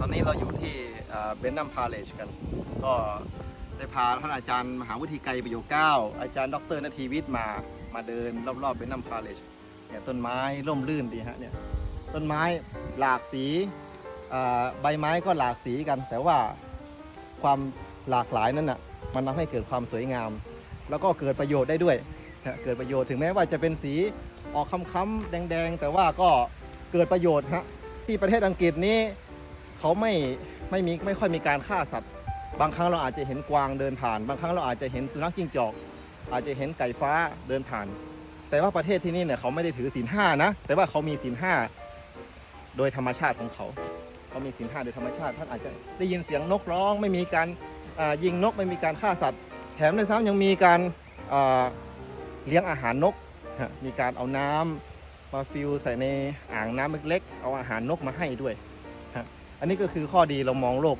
ตอนนี้เราอยู่ที่เบนนัมพาเลชกัน ก็ได้พาท่านอาจารย์มหาวิทยาลัยประโยชน์เก้าอาจารย์ดรนาทีวิทย์มามาเดินรอบๆเบนนัมพาเลชเนี่ยต้นไม้ร่มรื่นดีฮะเนี่ยต้นไม้หลากสีใบไม้ก็หลากสีกัน แต่ว่าความหลากหลายนั้นน่ะมันทำให้เกิดความสวยงาม แล้วก็เกิดประโยชน์ได้ด้วยเกิดประโยชน์ถึงแม้ว่าจะเป็นสีออกค้ำๆแดง ๆ แต่ว่าก็เกิดประโยชน์ฮะที่ประเทศอังกฤษนี้ เขาไม่ไม่มีไม่ค่อยมีการฆ่าสัตว์ บางครั้งเราอาจจะเห็นกวางเดินผ่าน บางครั้งเราอาจจะเห็นสุนัขจิ้งจอก อาจจะเห็นไก่ฟ้าเดินผ่าน แต่ว่าประเทศที่นี่เนี่ยเขาไม่ได้ถือศีลห้านะ แต่ว่าเขามีศีลห้าโดยธรรมชาติของเขาเขามีศีลห้าโดยธรรมชาติท่านอาจจะได้ยินเสียงนกร้อง ไม่มีการยิงนกไม่มีการฆ่าสัตว์ แถมในซ้ำยังมีการเลี้ยงอาหารนก มีการเอาน้ำมาฟิลใส่ในอ่างน้ำเล็กๆ เอาอาหารนกมาให้ด้วยฮะ อันนี้ก็คือข้อดีเรามองโลก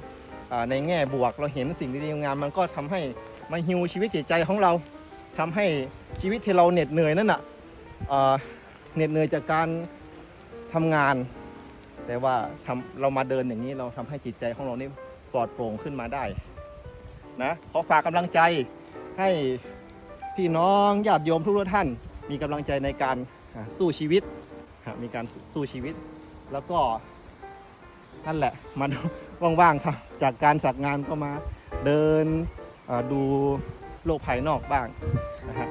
ในแง่บวกเราเห็นสิ่งดีๆงามมันก็ทำให้มาฮิวชีวิตจิตใจของเราทำให้ชีวิตที่เราเหน็ดเหนื่อยนั่นน่ะเหน็ดเหนื่อยจากการทำงาน แต่ว่าทำเรามาเดินอย่างนี้เราทำให้จิตใจของเรานี่ปลอดโปร่งขึ้นมาได้นะขอฝากกำลังใจให้พี่น้องญาติโยมทุกท่าน มีกำลังใจในการสู้ชีวิตมีการสู้ชีวิต แล้วก็ นั่นแหละมาว่างๆครับจากการสักงานก็มาเดินดูโลกภายนอกบ้างนะฮะ